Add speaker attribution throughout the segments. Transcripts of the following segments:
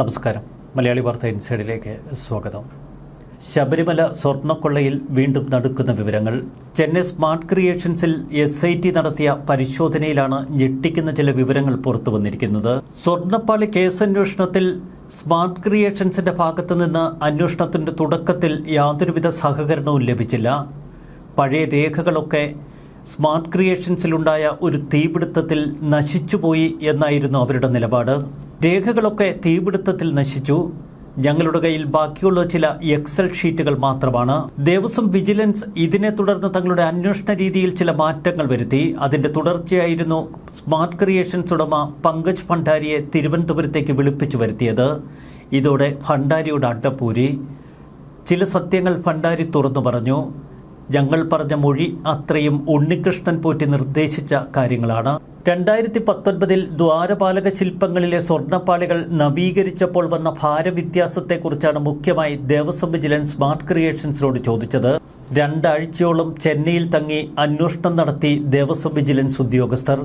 Speaker 1: നമസ്കാരം. മലയാളി വാർത്ത ഇൻസൈഡിലേക്ക് സ്വാഗതം. ശബരിമല സ്വർണക്കൊള്ളയിൽ വീണ്ടും നടക്കുന്ന വിവരങ്ങൾ. ചെന്നൈ സ്മാർട്ട് ക്രിയേഷൻസിൽ എസ് ഐ ടി നടത്തിയ പരിശോധനയിലാണ് ഞെട്ടിക്കുന്ന ചില വിവരങ്ങൾ പുറത്തു വന്നിരിക്കുന്നത്. സ്വർണപ്പാളി കേസന്വേഷണത്തിൽ സ്മാർട്ട് ക്രിയേഷൻസിന്റെ ഭാഗത്തു നിന്ന് അന്വേഷണത്തിന്റെ തുടക്കത്തിൽ യാതൊരുവിധ സഹകരണവും ലഭിച്ചില്ല. പഴയ രേഖകളൊക്കെ സ്മാർട്ട് ക്രിയേഷൻസിലുണ്ടായ ഒരു തീപിടുത്തത്തിൽ നശിച്ചുപോയി എന്നായിരുന്നു അവരുടെ നിലപാട്. രേഖകളൊക്കെ തീപിടുത്തത്തിൽ നശിച്ചു. ഞങ്ങളുടെ കയ്യിൽ ബാക്കിയുള്ള ചില എക്സൽ ഷീറ്റുകൾ മാത്രമാണ്. ദേവസ്വം വിജിലൻസ് ഇതിനെ തുടർന്ന് തങ്ങളുടെ അന്വേഷണ രീതിയിൽ ചില മാറ്റങ്ങൾ വരുത്തി. അതിന്റെ തുടർച്ചയായിരുന്നു സ്മാർട്ട് ക്രിയേഷൻസ് ഉടമ പങ്കജ് ഭണ്ഡാരിയെ തിരുവനന്തപുരത്തേക്ക് വിളിപ്പിച്ചു വരുത്തിയത്. ഇതോടെ ഭണ്ഡാരിയുടെ അഡ്ഡപ്പൂരി ചില സത്യങ്ങൾ ഭണ്ഡാരി തുറന്നു പറഞ്ഞു. ഞങ്ങൾ പറഞ്ഞ മൊഴി അത്രയും ഉണ്ണികൃഷ്ണൻ പോറ്റി നിർദ്ദേശിച്ച കാര്യങ്ങളാണ്. രണ്ടായിരത്തി പത്തൊൻപതിൽ ദ്വാരപാലക ശില്പങ്ങളിലെ സ്വർണപ്പാളികൾ നവീകരിച്ചപ്പോൾ വന്ന ഭാരവ്യത്യാസത്തെക്കുറിച്ചാണ് മുഖ്യമായി ദേവസ്വം വിജിലൻസ് സ്മാർട്ട് ക്രിയേഷൻസിനോട് ചോദിച്ചത്. രണ്ടാഴ്ചയോളം ചെന്നൈയിൽ തങ്ങി അന്വേഷണം നടത്തി ദേവസ്വം വിജിലൻസ് ഉദ്യോഗസ്ഥർ.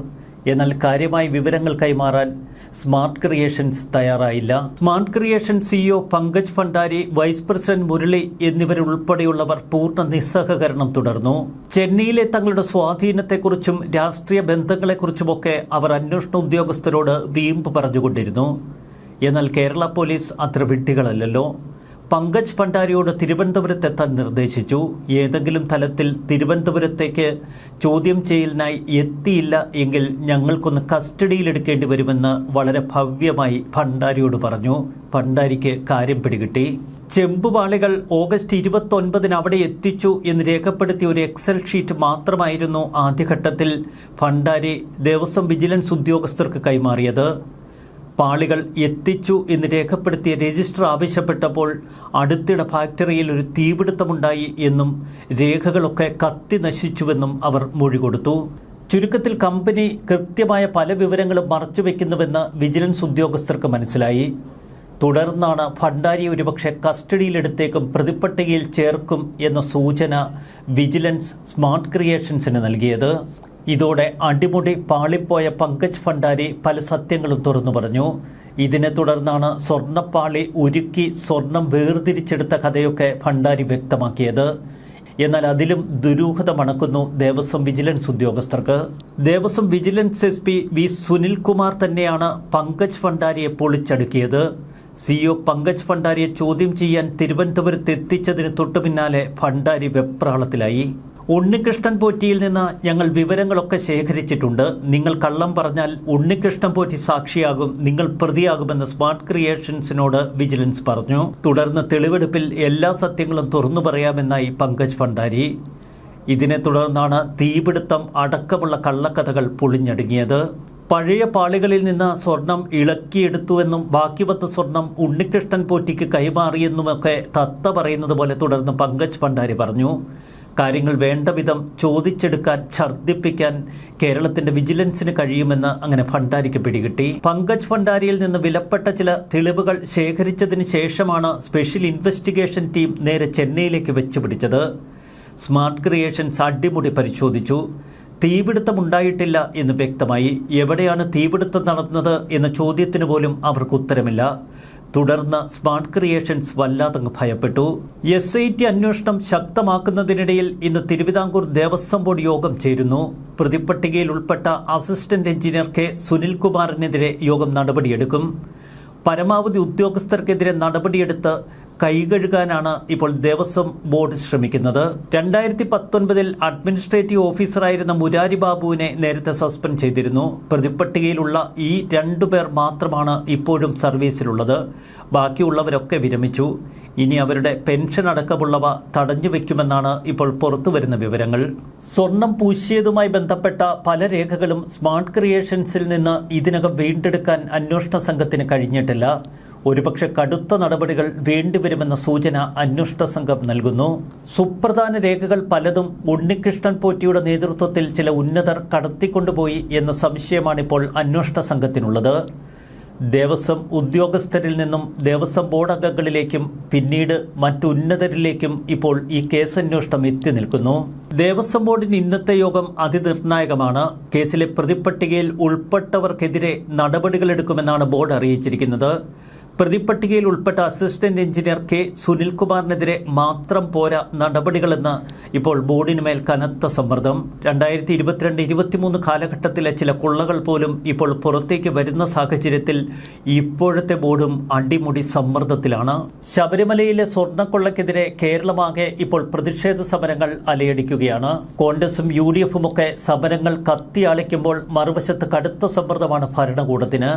Speaker 1: എന്നാൽ കാര്യമായ വിവരങ്ങൾ കൈമാറാൻ സ്മാർട്ട് ക്രിയേഷൻസ് തയ്യാറായില്ല. Smart creation CEO Pankaj Bhandari vice president Murali എന്നിവരുൾപ്പെടെയുള്ളവർ പൂർണ നിസ്സഹകരണം തുടർന്നു. ചെന്നൈയിലെ തങ്ങളുടെ സ്വാധീനത്തെക്കുറിച്ചും രാഷ്ട്രീയ ബന്ധങ്ങളെക്കുറിച്ചുമൊക്കെ അവർ അന്വേഷണ ഉദ്യോഗസ്ഥരോട് വീമ്പ് പറഞ്ഞുകൊണ്ടിരുന്നു. എന്നാൽ കേരള പോലീസ് അത്ര വിഡ്ഢികളല്ലല്ലോ. പങ്കജ് ഭണ്ഡാരിയോട് തിരുവനന്തപുരത്തെത്താൻ നിർദ്ദേശിച്ചു. ഏതെങ്കിലും തലത്തിൽ തിരുവനന്തപുരത്തേക്ക് ചോദ്യം ചെയ്യലിനായി എത്തിയില്ല എങ്കിൽ ഞങ്ങൾക്കൊന്ന് കസ്റ്റഡിയിലെടുക്കേണ്ടി വരുമെന്ന് വളരെ ഭവ്യമായി ഭണ്ഡാരിയോട് പറഞ്ഞു. ഭണ്ഡാരിക്ക് കാര്യം പിടികിട്ടി. ചെമ്പുപാളികൾ ഓഗസ്റ്റ് ഇരുപത്തൊൻപതിന് അവിടെ എത്തിച്ചു എന്ന് രേഖപ്പെടുത്തിയ ഒരു എക്സൽ ഷീറ്റ് മാത്രമായിരുന്നു ആദ്യഘട്ടത്തിൽ ഭണ്ഡാരി ദേവസ്വം വിജിലൻസ് ഉദ്യോഗസ്ഥർക്ക് കൈമാറിയത്. പാളികൾ എത്തിച്ചു എന്ന് രേഖപ്പെടുത്തിയ രജിസ്റ്റർ ആവശ്യപ്പെട്ടപ്പോൾ അടുത്തിടെ ഫാക്ടറിയിൽ ഒരു തീപിടുത്തമുണ്ടായി എന്നും രേഖകളൊക്കെ കത്തി നശിച്ചുവെന്നും അവർ മൊഴി കൊടുത്തു. ചുരുക്കത്തിൽ കമ്പനി കൃത്യമായ പല വിവരങ്ങളും മറച്ചുവെക്കുന്നുവെന്ന് വിജിലൻസ് ഉദ്യോഗസ്ഥർക്ക് മനസ്സിലായി. തുടർന്നാണ് ഭണ്ഡാരി ഒരുപക്ഷെ കസ്റ്റഡിയിലെടുത്തേക്കും പ്രതിപ്പട്ടികയിൽ ചേർക്കും എന്ന സൂചന വിജിലൻസ് സ്മാർട്ട് ക്രിയേഷൻസിന് നൽകിയത്. ഇതോടെ അടിമുടി പാളിപ്പോയ പങ്കജ് ഭണ്ഡാരി പല സത്യങ്ങളും തുറന്നു പറഞ്ഞു. ഇതിനെ തുടർന്നാണ് സ്വർണപ്പാളി ഉരുക്കി സ്വർണം വേർതിരിച്ചെടുത്ത കഥയൊക്കെ ഭണ്ഡാരി വ്യക്തമാക്കിയത്. എന്നാൽ അതിലും ദുരൂഹത മണക്കുന്നു ദേവസ്വം വിജിലൻസ് ഉദ്യോഗസ്ഥർക്ക്. Devaswom vigilance S P V Sunilkumar തന്നെയാണ് പങ്കജ് ഭണ്ഡാരിയെ പൊളിച്ചടുക്കിയത്. സിഇഒ പങ്കജ് ഭണ്ഡാരിയെ ചോദ്യം ചെയ്യാൻ തിരുവനന്തപുരത്ത് എത്തിച്ചതിന് തൊട്ടു പിന്നാലെ ഭണ്ഡാരി വെപ്രാളത്തിലായി. ഉണ്ണികൃഷ്ണൻ പോറ്റിയിൽ നിന്ന് ഞങ്ങൾ വിവരങ്ങളൊക്കെ ശേഖരിച്ചിട്ടുണ്ട്. നിങ്ങൾ കള്ളം പറഞ്ഞാൽ ഉണ്ണികൃഷ്ണൻ പോറ്റി സാക്ഷിയാകും നിങ്ങൾ പ്രതിയാകുമെന്ന് സ്മാർട്ട് ക്രിയേഷൻസിനോട് വിജിലൻസ് പറഞ്ഞു. തുടർന്ന് തെളിവെടുപ്പിൽ എല്ലാ സത്യങ്ങളും തുറന്നു പറയാമെന്നായി പങ്കജ് ഭണ്ഡാരി. ഇതിനെ തുടർന്നാണ് തീപിടുത്തം അടക്കമുള്ള കള്ളക്കഥകൾ പൊളിഞ്ഞടുങ്ങിയത്. പഴയ പാളികളിൽ നിന്ന് സ്വർണം ഇളക്കിയെടുത്തുവെന്നും ബാക്കി പത്ത് സ്വർണം ഉണ്ണികൃഷ്ണൻ പോറ്റിക്ക് കൈമാറിയെന്നുമൊക്കെ തത്ത പറയുന്നത് പോലെ തുടർന്ന് പങ്കജ് ഭണ്ഡാരി പറഞ്ഞു. കാര്യങ്ങൾ വേണ്ട വിധം ചോദിച്ചെടുക്കാൻ ഛർദ്ദിപ്പിക്കാൻ കേരളത്തിന്റെ വിജിലൻസിന് കഴിയുമെന്ന് അങ്ങനെ ഭണ്ഡാരിക്ക് പിടികിട്ടി. പങ്കജ് ഭണ്ഡാരിയിൽ നിന്ന് വിലപ്പെട്ട ചില തെളിവുകൾ ശേഖരിച്ചതിന് ശേഷമാണ് സ്പെഷ്യൽ ഇൻവെസ്റ്റിഗേഷൻ ടീം നേരെ ചെന്നൈയിലേക്ക് വെച്ചുപിടിച്ചത്. സ്മാർട്ട് ക്രിയേഷൻസ് അടിമുടി പരിശോധിച്ചു. തീപിടുത്തമുണ്ടായിട്ടില്ല എന്ന് വ്യക്തമായി. എവിടെയാണ് തീപിടുത്തം നടന്നത് എന്ന ചോദ്യത്തിന് പോലും അവർക്ക് ഉത്തരമില്ല. തുടർന്ന് സ്മാർട്ട് ക്രിയേഷൻസ് വല്ലാതങ്ങ് ഭയപ്പെട്ടു. എസ് ഐ ടി അന്വേഷണം ശക്തമാക്കുന്നതിനിടയിൽ ഇന്ന് തിരുവിതാംകൂർ ദേവസ്വം ബോർഡ് യോഗം ചേരുന്നു. പ്രതിപ്പട്ടികയിൽ ഉൾപ്പെട്ട അസിസ്റ്റന്റ് എഞ്ചിനീയർ കെ സുനിൽകുമാറിനെതിരെ യോഗം നടപടിയെടുക്കും. പരമാവധി ഉദ്യോഗസ്ഥർക്കെതിരെ നടപടിയെടുത്ത് കൈകഴുകാനാണ് ഇപ്പോൾ ദേവസ്വം ബോർഡ് ശ്രമിക്കുന്നത്. രണ്ടായിരത്തി പത്തൊൻപതിൽ അഡ്മിനിസ്ട്രേറ്റീവ് ഓഫീസറായിരുന്ന മുരാരി ബാബുവിനെ നേരത്തെ സസ്പെൻഡ് ചെയ്തിരുന്നു. പ്രതിപ്പട്ടികയിലുള്ള ഈ രണ്ടു പേർ മാത്രമാണ് ഇപ്പോഴും സർവീസിലുള്ളത്. ബാക്കിയുള്ളവരൊക്കെ വിരമിച്ചു. ഇനി അവരുടെ പെൻഷൻ അടക്കമുള്ളവ തടഞ്ഞു വയ്ക്കുമെന്നാണ് ഇപ്പോൾ പുറത്തുവരുന്ന വിവരങ്ങൾ. സ്വർണം പൂശിയതുമായി ബന്ധപ്പെട്ട പല രേഖകളും സ്മാർട്ട് ക്രിയേഷൻസിൽ നിന്ന് ഇതിനകം വീണ്ടെടുക്കാൻ അന്വേഷണ സംഘത്തിന് കഴിഞ്ഞിട്ടില്ല. ഒരുപക്ഷെ കടുത്ത നടപടികൾ വേണ്ടിവരുമെന്ന സൂചന അന്വേഷണ സംഘം നൽകുന്നു. സുപ്രധാന രേഖകൾ പലതും ഉണ്ണികൃഷ്ണൻ പോറ്റിയുടെ നേതൃത്വത്തിൽ ചില ഉന്നതർ കടത്തിക്കൊണ്ടുപോയി എന്ന സംശയമാണിപ്പോൾ അന്വേഷണ സംഘത്തിനുള്ളത്. ദേവസ്വം ഉദ്യോഗസ്ഥരിൽ നിന്നും ദേവസ്വം ബോർഡ് അംഗങ്ങളിലേക്കും പിന്നീട് മറ്റുന്നതരിലേക്കും ഇപ്പോൾ ഈ കേസന്വേഷണം എത്തി നിൽക്കുന്നു. ദേവസ്വം ബോർഡിന് ഇന്നത്തെ യോഗം അതിനിർണായകമാണ്. കേസിലെ പ്രതിപ്പട്ടികയിൽ ഉൾപ്പെട്ടവർക്കെതിരെ നടപടികളെടുക്കുമെന്നാണ് ബോർഡ് അറിയിച്ചിരിക്കുന്നത്. പ്രതിപട്ടികയിൽ ഉൾപ്പെട്ട അസിസ്റ്റന്റ് എഞ്ചിനീയർ കെ സുനിൽകുമാറിനെതിരെ മാത്രം പോരാ നടപടികളെന്ന് ഇപ്പോൾ ബോർഡിനുമേൽ കനത്ത സമ്മർദ്ദം. രണ്ടായിരത്തി ഇരുപത്തിരണ്ട് ഇരുപത്തിമൂന്ന് കാലഘട്ടത്തിലെ ചില കൊള്ളകൾ പോലും ഇപ്പോൾ പുറത്തേക്ക് വരുന്ന സാഹചര്യത്തിൽ ഇപ്പോഴത്തെ ബോർഡും അടിമുടി സമ്മർദ്ദത്തിലാണ്. ശബരിമലയിലെ സ്വർണക്കൊള്ളക്കെതിരെ കേരളമാകെ ഇപ്പോൾ പ്രതിഷേധ സമരങ്ങൾ അലയടിക്കുകയാണ്. കോൺഗ്രസും യു ഡി എഫുമൊക്കെ സമരങ്ങൾ കത്തിയാളിക്കുമ്പോൾ മറുവശത്ത് കടുത്ത സമ്മർദ്ദമാണ് ഭരണകൂടത്തിന്.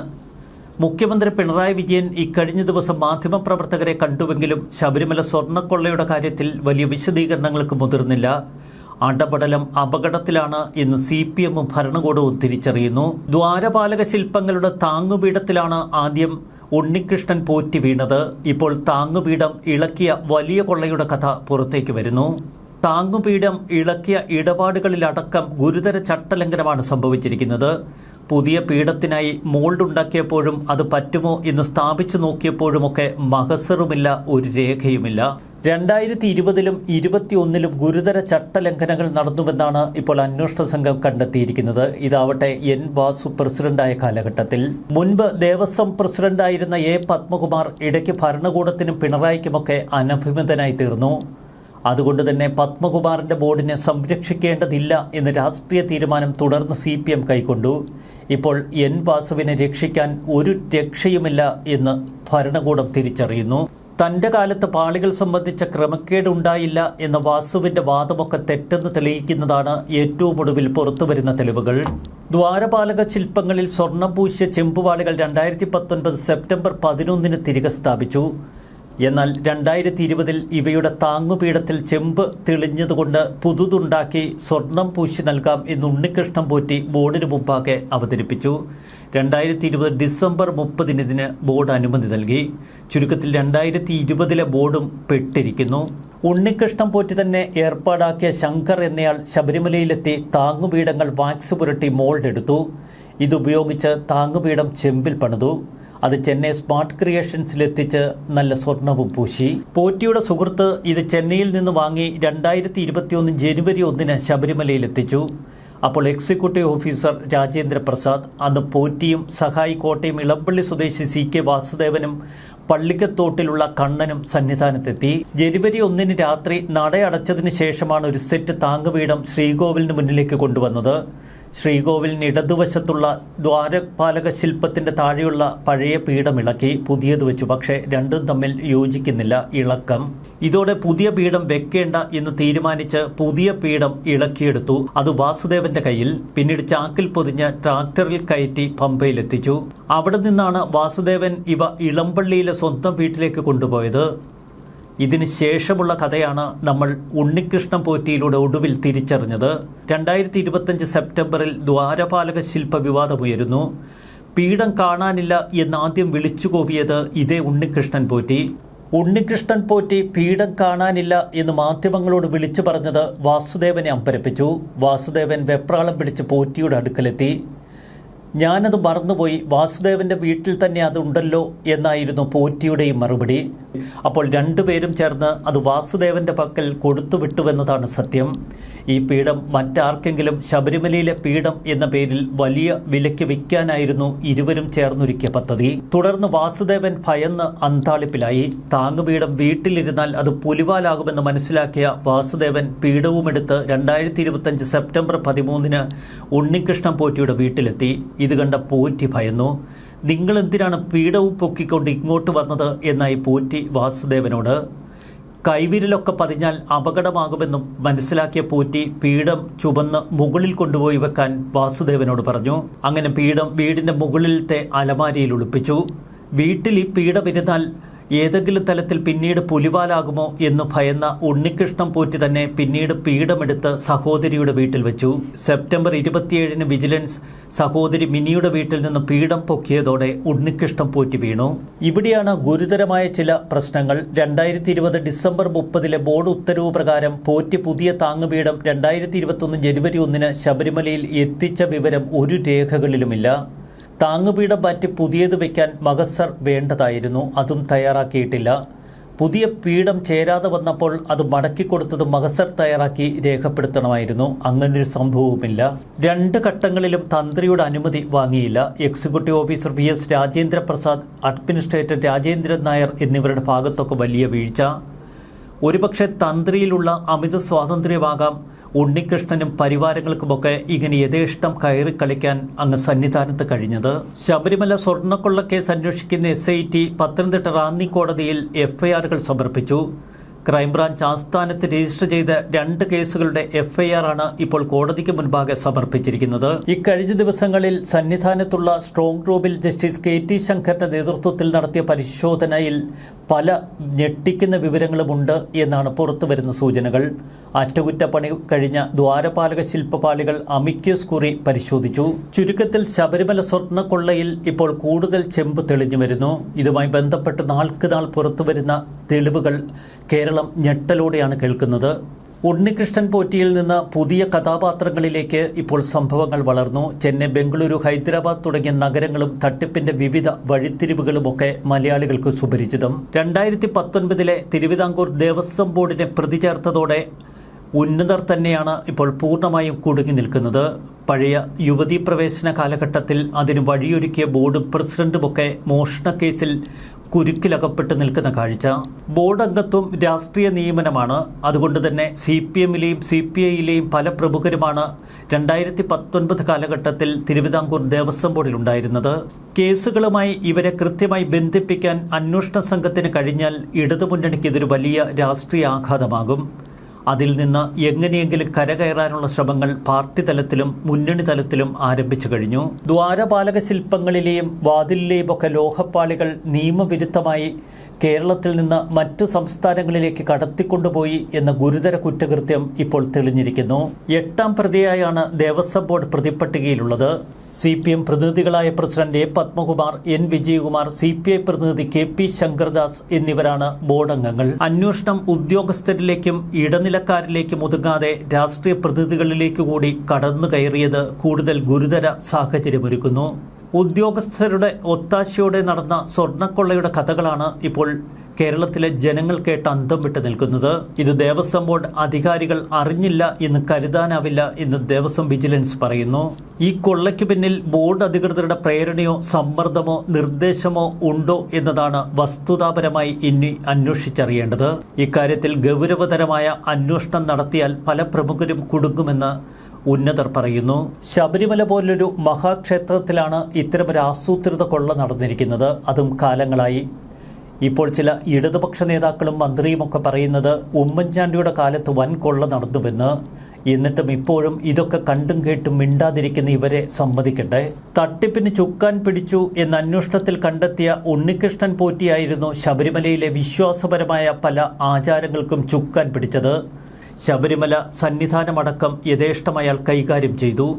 Speaker 1: മുഖ്യമന്ത്രി പിണറായി വിജയൻ ഇക്കഴിഞ്ഞ ദിവസം മാധ്യമപ്രവർത്തകരെ കണ്ടുവെങ്കിലും ശബരിമല സ്വർണക്കൊള്ളയുടെ കാര്യത്തിൽ വലിയ വിശദീകരണങ്ങൾക്ക് മുതിർന്നില്ല. അടപടലം അപകടത്തിലാണ് എന്ന് സി പി എമ്മും ഭരണകൂടവും തിരിച്ചറിയുന്നു ദ്വാരപാലക ശില്പങ്ങളുടെ താങ്ങുപീഠത്തിലാണ് ആദ്യം ഉണ്ണികൃഷ്ണൻ പോറ്റി വീണത്. ഇപ്പോൾ താങ്ങുപീഠം ഇളക്കിയ വലിയ കൊള്ളയുടെ കഥ പുറത്തേക്ക് വരുന്നു. താങ്ങുപീഠം ഇളക്കിയ ഇടപാടുകളിലടക്കം ഗുരുതര ചട്ടലംഘനമാണ് സംഭവിച്ചിരിക്കുന്നത്. പുതിയ പീഠത്തിനായി മോൾഡ് ഉണ്ടാക്കിയപ്പോഴും അത് പറ്റുമോ എന്ന് സ്ഥാപിച്ചു നോക്കിയപ്പോഴുമൊക്കെ മഹസറുമില്ല ഒരു രേഖയുമില്ല. രണ്ടായിരത്തി ഇരുപതിലും ഇരുപത്തിയൊന്നിലും ഗുരുതര ചട്ടലംഘനങ്ങൾ നടന്നുവെന്നാണ് ഇപ്പോൾ അന്വേഷണ സംഘം കണ്ടെത്തിയിരിക്കുന്നത്. ഇതാവട്ടെ എൻ വാസു പ്രസിഡന്റായ കാലഘട്ടത്തിൽ. മുൻപ് ദേവസ്വം പ്രസിഡന്റായിരുന്ന എ പത്മകുമാർ ഇടയ്ക്ക് ഭരണകൂടത്തിനും പിണറായിക്കുമൊക്കെ അനഭിമതനായി തീർന്നു. അതുകൊണ്ട് തന്നെ പത്മകുമാറിന്റെ ബോർഡിനെ സംരക്ഷിക്കേണ്ടതില്ല എന്ന രാഷ്ട്രീയ തീരുമാനം തുടർന്ന് സി പി എം കൈക്കൊണ്ടു. ഇപ്പോൾ എൻ വാസുവിനെ രക്ഷിക്കാൻ ഒരു രക്ഷയുമില്ല എന്ന് ഭരണകൂടം തിരിച്ചറിയുന്നു. തന്റെ കാലത്ത് പാളികൾ സംബന്ധിച്ച ക്രമക്കേട് ഉണ്ടായില്ല എന്ന വാസുവിന്റെ വാദമൊക്കെ തെറ്റെന്ന് തെളിയിക്കുന്നതാണ് ഏറ്റവും ഒടുവിൽ പുറത്തുവരുന്ന തെളിവുകൾ. ദ്വാരപാലക ശില്പങ്ങളിൽ സ്വർണം പൂശിയ ചെമ്പുപാളികൾ രണ്ടായിരത്തി പത്തൊൻപത് സെപ്റ്റംബർ പതിനൊന്നിന് തിരികെ സ്ഥാപിച്ചു. എന്നാൽ രണ്ടായിരത്തി ഇരുപതിൽ ഇവയുടെ താങ്ങുപീഠത്തിൽ ചെമ്പ് തെളിഞ്ഞതുകൊണ്ട് പുതുതുണ്ടാക്കി സ്വർണം പൂശി നൽകാം എന്ന് ഉണ്ണികൃഷ്ണൻ പോറ്റി ബോർഡിന് മുമ്പാകെ അവതരിപ്പിച്ചു. രണ്ടായിരത്തി ഇരുപത് ഡിസംബർ മുപ്പതിന് ഇതിന് ബോർഡ് അനുമതി നൽകി. ചുരുക്കത്തിൽ രണ്ടായിരത്തി ഇരുപതിലെ ബോർഡും പെട്ടിരിക്കുന്നു. ഉണ്ണികൃഷ്ണൻ പോറ്റി തന്നെ ഏർപ്പാടാക്കിയ ശങ്കർ എന്നയാൾ ശബരിമലയിലെത്തി താങ്ങുപീഠങ്ങൾ വാക്സ് പുരട്ടി മോൾഡ് എടുത്തു. ഇതുപയോഗിച്ച് താങ്ങുപീഠം ചെമ്പിൽ പണിതു. അത് ചെന്നൈ സ്മാർട്ട് ക്രിയേഷൻസിലെത്തിച്ച് നല്ല സ്വർണവും പൂശി. പോറ്റിയുടെ സുഹൃത്ത് ഇത് ചെന്നൈയിൽ നിന്ന് വാങ്ങി രണ്ടായിരത്തി ഇരുപത്തിയൊന്ന് ജനുവരി ഒന്നിന് ശബരിമലയിൽ എത്തിച്ചു അപ്പോൾ എക്സിക്യൂട്ടീവ് ഓഫീസർ രാജേന്ദ്ര പ്രസാദ് അന്ന് പോറ്റിയും സഹായി കോട്ടയം ഇളമ്പള്ളി സ്വദേശി സി കെ വാസുദേവനും പള്ളിക്കത്തോട്ടിലുള്ള കണ്ണനും സന്നിധാനത്തെത്തി. ജനുവരി ഒന്നിന് രാത്രി നടയടച്ചതിന് ശേഷമാണ് ഒരു സെറ്റ് താങ്ങുപീഠം ശ്രീകോവിലിന് മുന്നിലേക്ക് കൊണ്ടുവന്നത്. ശ്രീകോവിലിന് ഇടതുവശത്തുള്ള ദ്വാരപാലക ശില്പത്തിന്റെ താഴെയുള്ള പഴയ പീഠം ഇളക്കി പുതിയത് വെച്ചു. പക്ഷേ രണ്ടും തമ്മിൽ യോജിക്കുന്നില്ല ഇളക്കം. ഇതോടെ പുതിയ പീഠം വെക്കേണ്ട എന്ന് തീരുമാനിച്ച് പുതിയ പീഠം ഇളക്കിയെടുത്തു. അത് വാസുദേവന്റെ കയ്യിൽ. പിന്നീട് ചാക്കിൽ പൊതിഞ്ഞ് ട്രാക്ടറിൽ കയറ്റി പമ്പയിലെത്തിച്ചു. അവിടെ നിന്നാണ് വാസുദേവൻ ഇവ ഇളമ്പള്ളിയിലെ സ്വന്തം വീട്ടിലേക്ക് കൊണ്ടുപോയത്. ഇതിന് ശേഷമുള്ള കഥയാണ് നമ്മൾ ഉണ്ണികൃഷ്ണൻ പോറ്റിയിലൂടെ ഒടുവിൽ തിരിച്ചറിഞ്ഞത്. രണ്ടായിരത്തി ഇരുപത്തഞ്ച് സെപ്റ്റംബറിൽ ദ്വാരപാലക ശില്പ വിവാദമുയരുന്നു പീഠം കാണാനില്ല എന്നാദ്യം വിളിച്ചുകോവിയത് വിളിച്ചു കോവിയത് ഇതേ ഉണ്ണികൃഷ്ണൻ പോറ്റി. ഉണ്ണികൃഷ്ണൻ പോറ്റി പീഠം കാണാനില്ല എന്ന് മാധ്യമങ്ങളോട് വിളിച്ചു പറഞ്ഞത് വാസുദേവനെ അമ്പരപ്പിച്ചു. വാസുദേവൻ വെപ്രാളം പിടിച്ച് പോറ്റിയുടെ അടുക്കലെത്തി. ഞാനത് മറന്നുപോയി. വാസുദേവന്റെ വീട്ടിൽ തന്നെ അതുണ്ടല്ലോ എന്നായിരുന്നു പോറ്റിയുടെയും മറുപടി. അപ്പോൾ രണ്ടുപേരും ചേർന്ന് അത് വാസുദേവന്റെ പക്കൽ കൊടുത്തു വിട്ടുവെന്നതാണ് സത്യം. ഈ പീഠം മറ്റാർക്കെങ്കിലും ശബരിമലയിലെ പീഠം എന്ന പേരിൽ വലിയ വിലയ്ക്ക് വിൽക്കാനായിരുന്നു ഇരുവരും ചേർന്നൊരുക്കിയ പദ്ധതി. തുടർന്ന് വാസുദേവൻ ഭയന്ന് അന്താളിപ്പിലായി. താങ്ങുപീഠം വീട്ടിലിരുന്നാൽ അത് പുലിവാലാകുമെന്ന് മനസ്സിലാക്കിയ വാസുദേവൻ പീഠവുമെടുത്ത് രണ്ടായിരത്തി ഇരുപത്തഞ്ച് സെപ്റ്റംബർ പതിമൂന്നിന് ഉണ്ണികൃഷ്ണൻ പോറ്റിയുടെ വീട്ടിലെത്തി. ഇത് കണ്ട പോറ്റി ഭയന്നു. നിങ്ങൾ എന്തിനാണ് പീഠവും പൊക്കിക്കൊണ്ട് ഇങ്ങോട്ട് വന്നത്? എന്നായി പോറ്റി വാസുദേവനോട്. കൈവിരലൊക്കെ പതിഞ്ഞാൽ അപകടമാകുമെന്നും മനസ്സിലാക്കിയ പോറ്റി പീഠം ചുവന്ന് മുകളിൽ കൊണ്ടുപോയി വെക്കാൻ വാസുദേവനോട് പറഞ്ഞു. അങ്ങനെ പീഠം വീടിന്റെ മുകളിലത്തെ അലമാരിയിൽ ഒളിപ്പിച്ചു. വീട്ടിൽ ഈ പീഠം ഇരുന്നാൽ ഏതെങ്കിലും തലത്തിൽ പിന്നീട് പുലിവാലാകുമോ എന്ന് ഭയന്ന ഉണ്ണികൃഷ്ണൻ പോറ്റി തന്നെ പിന്നീട് പീഠമെടുത്ത് സഹോദരിയുടെ വീട്ടിൽ വെച്ചു. സെപ്റ്റംബർ ഇരുപത്തിയേഴിന് വിജിലൻസ് സഹോദരി മിനിയുടെ വീട്ടിൽ നിന്ന് പീഠം പൊക്കിയതോടെ ഉണ്ണികൃഷ്ണൻ പോറ്റി വീണു. ഇവിടെയാണ് ഗുരുതരമായ ചില പ്രശ്നങ്ങൾ. രണ്ടായിരത്തി ഇരുപത് ഡിസംബർ മുപ്പതിലെ ബോർഡ് ഉത്തരവ് പ്രകാരം പോറ്റി പുതിയ താങ്ങുപീഠം രണ്ടായിരത്തി ഇരുപത്തൊന്ന് ജനുവരി ഒന്നിന് ശബരിമലയിൽ എത്തിച്ച വിവരം ഒരു രേഖകളിലുമില്ല. താങ്ങുപീഠം മാറ്റി പുതിയത് വയ്ക്കാൻ മഹസർ വേണ്ടതായിരുന്നു. അതും തയ്യാറാക്കിയിട്ടില്ല. പുതിയ പീഠം ചേരാതെ വന്നപ്പോൾ അത് മടക്കിക്കൊടുത്തത് മഹസർ തയ്യാറാക്കി രേഖപ്പെടുത്തണമായിരുന്നു. അങ്ങനൊരു സംഭവവുമില്ല. രണ്ട് ഘട്ടങ്ങളിലും തന്ത്രിയുടെ അനുമതി വാങ്ങിയില്ല. Executive officer V S Rajendra Prasad administrator Rajendran Nair എന്നിവരുടെ ഭാഗത്തൊക്കെ വലിയ വീഴ്ച. ഒരുപക്ഷെ തന്ത്രിയിലുള്ള അമിത സ്വാതന്ത്ര്യമാകാം ഉണ്ണികൃഷ്ണനും പരിവാരങ്ങൾക്കുമൊക്കെ ഇങ്ങനെ യഥേഷ്ടം കയറി കളിക്കാൻ അങ്ങ് സന്നിധാനത്ത് കഴിഞ്ഞത്. ശബരിമല സ്വർണക്കൊള്ള കേസ് അന്വേഷിക്കുന്ന S I T Pathanamthitta Ranni കോടതിയിൽ എഫ്ഐആറുകൾ സമർപ്പിച്ചു. ക്രൈംബ്രാഞ്ച് ആസ്ഥാനത്ത് രജിസ്റ്റർ ചെയ്ത രണ്ട് കേസുകളുടെ എഫ്ഐആർ ആണ് ഇപ്പോൾ കോടതിക്ക് മുൻപാകെ സമർപ്പിച്ചിരിക്കുന്നത്. ഇക്കഴിഞ്ഞ ദിവസങ്ങളിൽ സന്നിധാനത്തുള്ള സ്ട്രോങ് റൂമിൽ ജസ്റ്റിസ് കെ ടി ശങ്കറിന്റെ നേതൃത്വത്തിൽ നടത്തിയ പരിശോധനയിൽ പല ഞെട്ടിക്കുന്ന വിവരങ്ങളുമുണ്ട് എന്നാണ് പുറത്തുവരുന്ന സൂചനകൾ. അറ്റകുറ്റപ്പണി കഴിഞ്ഞ ദ്വാരപാലക ശില്പപാളികൾ അമിക്യൂസ് കുറി പരിശോധിച്ചു. ചുരുക്കത്തിൽ ശബരിമല സ്വർണക്കൊള്ളയിൽ ഇപ്പോൾ കൂടുതൽ ചെമ്പ് തെളിഞ്ഞു വരുന്നു. ഇതുമായി ബന്ധപ്പെട്ട് നാൾക്ക് നാൾ പുറത്തുവരുന്ന തെളിവുകൾ കേരളം ഞെട്ടലോടെയാണ് കേൾക്കുന്നത്. ഉണ്ണികൃഷ്ണൻ പോറ്റിയിൽ നിന്ന് പുതിയ കഥാപാത്രങ്ങളിലേക്ക് ഇപ്പോൾ സംഭവങ്ങൾ വളർന്നു. ചെന്നൈ ബംഗളൂരു ഹൈദരാബാദ് തുടങ്ങിയ നഗരങ്ങളും തട്ടിപ്പിന്റെ വിവിധ വഴിത്തിരിവുകളുമൊക്കെ മലയാളികൾക്ക് സുപരിചിതം. രണ്ടായിരത്തി പത്തൊൻപതിലെ തിരുവിതാംകൂർ ദേവസ്വം ബോർഡിനെ പ്രതി ചേർത്തതോടെ ഉന്നതർ തന്നെയാണ് ഇപ്പോൾ പൂർണമായും കുടുങ്ങി നിൽക്കുന്നത്. പഴയ യുവതീ പ്രവേശന കാലഘട്ടത്തിൽ അതിന് വഴിയൊരുക്കിയ ബോർഡും പ്രസിഡന്റുമൊക്കെ മോഷണ കേസിൽ കുരുക്കിലകപ്പെട്ട് നിൽക്കുന്ന കാഴ്ച. ബോർഡ് അംഗത്വം രാഷ്ട്രീയ നിയമനമാണ്. അതുകൊണ്ട് തന്നെ സി പി എമ്മിലെയും സി പി ഐയിലെയും പല പ്രമുഖരുമാണ് രണ്ടായിരത്തി പത്തൊൻപത് കാലഘട്ടത്തിൽ തിരുവിതാംകൂർ ദേവസ്വം ബോർഡിലുണ്ടായിരുന്നത് കേസുകളുമായി ഇവരെ കൃത്യമായി ബന്ധിപ്പിക്കാൻ അന്വേഷണ സംഘത്തിന് കഴിഞ്ഞാൽ ഇടതുമുന്നണിക്ക് ഇതൊരു വലിയ രാഷ്ട്രീയ ആഘാതമാകും. അതിൽ നിന്ന് എങ്ങനെയെങ്കിലും കരകയറാനുള്ള ശ്രമങ്ങൾ പാർട്ടി തലത്തിലും മുന്നണി തലത്തിലും ആരംഭിച്ചു കഴിഞ്ഞു. ദ്വാരപാലക ശില്പങ്ങളിലെയും വാതിലിലെയും ഒക്കെ ലോഹപ്പാളികൾ നിയമവിരുദ്ധമായി കേരളത്തിൽ നിന്ന് മറ്റു സംസ്ഥാനങ്ങളിലേക്ക് കടത്തിക്കൊണ്ടുപോയി എന്ന ഗുരുതര കുറ്റകൃത്യം ഇപ്പോൾ തെളിഞ്ഞിരിക്കുന്നു. എട്ടാം പ്രതിയായാണ് ദേവസ്വം ബോർഡ് പ്രതിപ്പട്ടികയിലുള്ളത്. C P M പ്രതിനിധികളായ president A Padmakumar N Vijayakumar C P I പ്രതിനിധി കെ പി ശങ്കർദാസ് എന്നിവരാണ് ബോർഡ് അംഗങ്ങൾ അന്വേഷണം ഉദ്യോഗസ്ഥരിലേക്കും ഇടനിലക്കാരിലേക്കും ഒതുങ്ങാതെ രാഷ്ട്രീയ പ്രതിനിധികളിലേക്ക് കൂടി കടന്നു കയറിയത് കൂടുതൽ ഗുരുതര സാഹചര്യമൊരുക്കുന്നു. ഉദ്യോഗസ്ഥരുടെ ഒത്താശയോടെ നടന്ന സ്വർണക്കൊള്ളയുടെ കഥകളാണ് ഇപ്പോൾ കേരളത്തിലെ ജനങ്ങൾ കേട്ട് അന്തം വിട്ട് നിൽക്കുന്നത്. ഇത് ദേവസ്വം ബോർഡ് അധികാരികൾ അറിഞ്ഞില്ല എന്ന് കരുതാനാവില്ല എന്ന് ദേവസ്വം വിജിലൻസ് പറയുന്നു. ഈ കൊള്ളയ്ക്ക് പിന്നിൽ ബോർഡ് അധികൃതരുടെ പ്രേരണയോ സമ്മർദ്ദമോ നിർദ്ദേശമോ ഉണ്ടോ എന്നതാണ് വസ്തുതാപരമായി ഇനി അന്വേഷിച്ചറിയേണ്ടത്. ഇക്കാര്യത്തിൽ ഗൗരവതരമായ അന്വേഷണം നടത്തിയാൽ പല പ്രമുഖരും കുടുങ്ങുമെന്ന് ഉന്നതർ പറയുന്നു ശബരിമല പോലൊരു മഹാക്ഷേത്രത്തിലാണ് ഇത്തരമൊരു ആസൂത്രിത കൊള്ള നടന്നിരിക്കുന്നത്. അതും കാലങ്ങളായി. ഇപ്പോൾ ചില ഇടതുപക്ഷ നേതാക്കളും മന്ത്രിയുമൊക്കെ പറയുന്നത് ഉമ്മൻചാണ്ടിയുടെ കാലത്ത് വൻ കൊള്ള നടന്നുവെന്ന്. എന്നിട്ടും ഇപ്പോഴും ഇതൊക്കെ കണ്ടും കേട്ടും മിണ്ടാതിരിക്കുന്ന ഇവരെ സമ്മതിക്കട്ടെ. തട്ടിപ്പിന് ചുക്കാൻ പിടിച്ചു എന്ന അന്വേഷണത്തിൽ കണ്ടെത്തിയ ഉണ്ണികൃഷ്ണൻ പോറ്റിയായിരുന്നു ശബരിമലയിലെ വിശ്വാസപരമായ പല ആചാരങ്ങൾക്കും ചുക്കാൻ പിടിച്ചത്. ശബരിമല സന്നിധാനമടക്കം യഥേഷ്ടം കൈകാര്യം ചെയ്തു.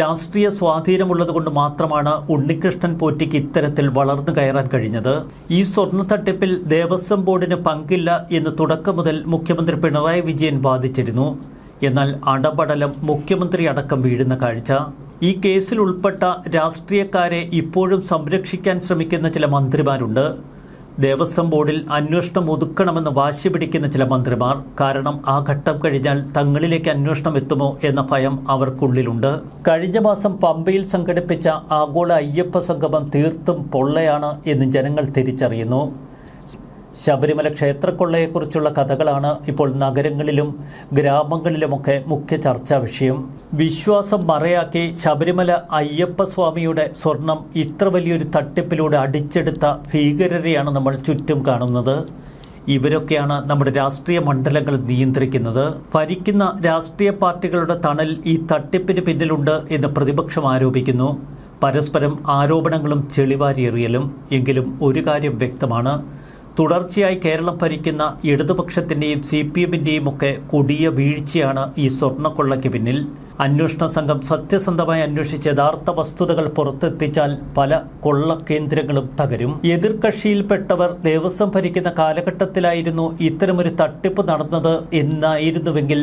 Speaker 1: രാഷ്ട്രീയ സ്വാധീനമുള്ളതുകൊണ്ട് മാത്രമാണ് ഉണ്ണികൃഷ്ണൻ പോറ്റിക്ക് ഇത്തരത്തിൽ വളർന്നു കയറാൻ കഴിഞ്ഞത്. ഈ സ്വർണ തട്ടിപ്പിൽ ദേവസ്വം ബോർഡിന് പങ്കില്ല എന്ന് തുടക്കം മുതൽ മുഖ്യമന്ത്രി പിണറായി വിജയൻ വാദിച്ചിരുന്നു. എന്നാൽ അടപടലം മുഖ്യമന്ത്രി അടക്കം വീഴുന്ന കാഴ്ച. ഈ കേസിൽ ഉൾപ്പെട്ട രാഷ്ട്രീയക്കാരെ ഇപ്പോഴും സംരക്ഷിക്കാൻ ശ്രമിക്കുന്ന ചില മന്ത്രിമാരുണ്ട്. ദേവസ്വം ബോർഡിൽ അന്വേഷണം ഒതുക്കണമെന്ന് വാശി പിടിക്കുന്ന ചില മന്ത്രിമാർ കാരണം ആ ഘട്ടം കഴിഞ്ഞാൽ തങ്ങളിലേക്ക് അന്വേഷണം എത്തുമോ എന്ന ഭയം അവർക്കുള്ളിലുണ്ട്. കഴിഞ്ഞ മാസം പമ്പയിൽ സംഘടിപ്പിച്ച ആഗോള അയ്യപ്പ സംഗമം തീർത്തും പൊള്ളയാണ് എന്ന് ജനങ്ങൾ തിരിച്ചറിയുന്നു. ശബരിമല ക്ഷേത്രക്കൊള്ളയെക്കുറിച്ചുള്ള കഥകളാണ് ഇപ്പോൾ നഗരങ്ങളിലും ഗ്രാമങ്ങളിലുമൊക്കെ മുഖ്യ ചർച്ചാ വിഷയം. വിശ്വാസം മറയാക്കി ശബരിമല അയ്യപ്പസ്വാമിയുടെ സ്വർണം ഇത്ര വലിയൊരു തട്ടിപ്പിലൂടെ അടിച്ചെടുത്ത ഭീകരരെയാണ് നമ്മൾ ചുറ്റും കാണുന്നത്. ഇവരൊക്കെയാണ് നമ്മുടെ രാഷ്ട്രീയ മണ്ഡലങ്ങൾ നിയന്ത്രിക്കുന്നത്. ഭരിക്കുന്ന രാഷ്ട്രീയ പാർട്ടികളുടെ തണൽ ഈ തട്ടിപ്പിന് പിന്നിലുണ്ട് എന്ന് പ്രതിപക്ഷം ആരോപിക്കുന്നു. പരസ്പരം ആരോപണങ്ങളും ചെളിവാരിയെറിയലും എങ്കിലും ഒരു കാര്യം വ്യക്തമാണ്. തുടർച്ചയായി കേരളം ഭരിക്കുന്ന ഇടതുപക്ഷത്തിന്റെയും സി പി എമ്മിന്റെയും ഒക്കെ കൊടിയ വീഴ്ചയാണ് ഈ സ്വർണക്കൊള്ളയ്ക്ക് പിന്നിൽ. അന്വേഷണ സംഘം സത്യസന്ധമായി അന്വേഷിച്ച് യഥാർത്ഥ വസ്തുതകൾ പുറത്തെത്തിച്ചാൽ പല കൊള്ള കേന്ദ്രങ്ങളും തകരും. എതിർകക്ഷിയിൽപ്പെട്ടവർ ദേവസ്വം ഭരിക്കുന്ന കാലഘട്ടത്തിലായിരുന്നു ഇത്തരമൊരു തട്ടിപ്പ് നടന്നത് എന്നായിരുന്നുവെങ്കിൽ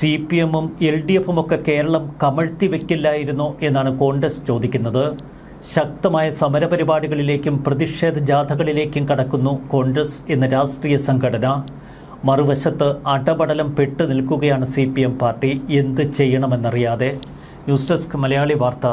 Speaker 1: സി പി എമ്മും എൽ ഡി എഫും ഒക്കെ കേരളം കമഴ്ത്തി വെക്കില്ലായിരുന്നു എന്നാണ് കോൺഗ്രസ് ചോദിക്കുന്നത്. ശക്തമായ സമരപരിപാടികളിലേക്കും പ്രതിഷേധ ജാഥകളിലേക്കും കടക്കുന്നു കോൺഗ്രസ് എന്ന രാഷ്ട്രീയ സംഘടന. മറുവശത്ത് അടപടലം പെട്ടു നിൽക്കുകയാണ് സി പി എം പാർട്ടി. എന്ത് ചെയ്യണമെന്നറിയാതെ. ന്യൂസ് ഡെസ്ക് മലയാളി വാർത്ത